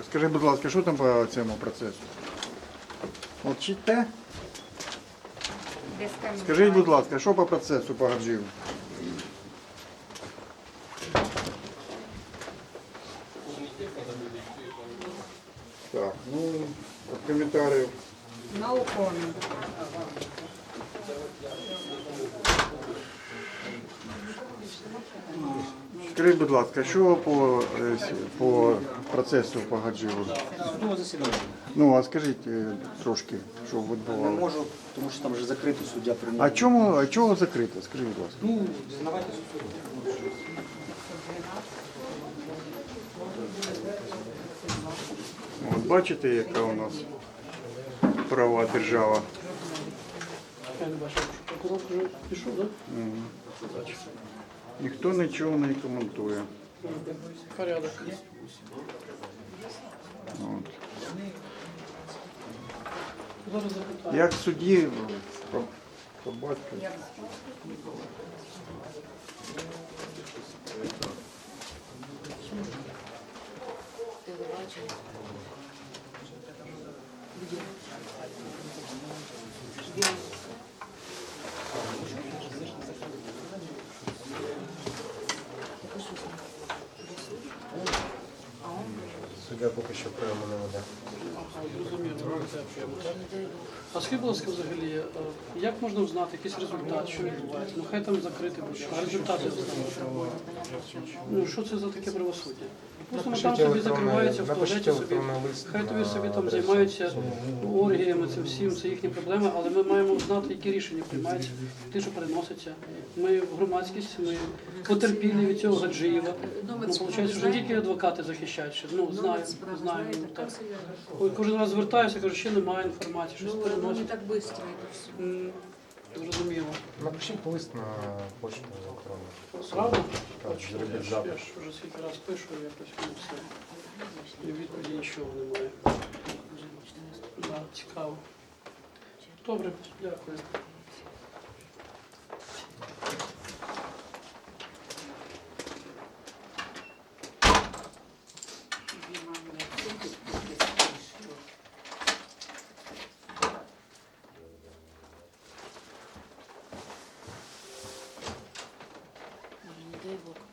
Скажи, будь ласка, що там по цьому процесу? Мовчите? Скажіть, будь ласка, що по процесу по Гаджиєву? Так, ну, от коментарів. No comment. Скажіть, будь ласка, що по, е, с- по процесу по Гаджиєву? Судове засідання. Ну, а скажіть е, трошки, що Не відбувалося. можу, тому що там вже закрито суддя прийняв. А чому, а чого закрито? Скажіть, будь ласка. Ну, знавайте суд. От бачите, яка у нас права держава. Я не бачив, що прокурор вже пішов, так? Ніхто нічого не коментує. Порядок. От. Як судді по, по батьку. Суддя поки що прямо не веде. А скажіть, будь ласка, взагалі, е, як можна узнати якийсь результат, що відбувається? Ну хай там закрити будь-що, а результати встановити. Ну що це за таке правосуддя? Просто ми там собі закриваються в туалеті собі. Хай тобі собі там займаються оргіями, цим всім, це їхні проблеми, але ми маємо знати, які рішення приймаються, ті, що переносяться. Ми громадськість, ми потерпіли від цього Гаджиєва. Ну, виходить, вже не тільки адвокати захищають, що, ну, знаю, знаю. ну, так. Ой, Кожен раз звертаюся, кажу, ще немає інформації, щось Ну, оно не переносять. так быстро это все. М, Зрозуміло. Напишіть лист на почту електронну. Правда? Так, Точно, зробіть я ж- запит. Я ж вже скільки раз пишу, якось все. І відповіді нічого немає. Да, цікаво. Добре, дякую. Фейсбук.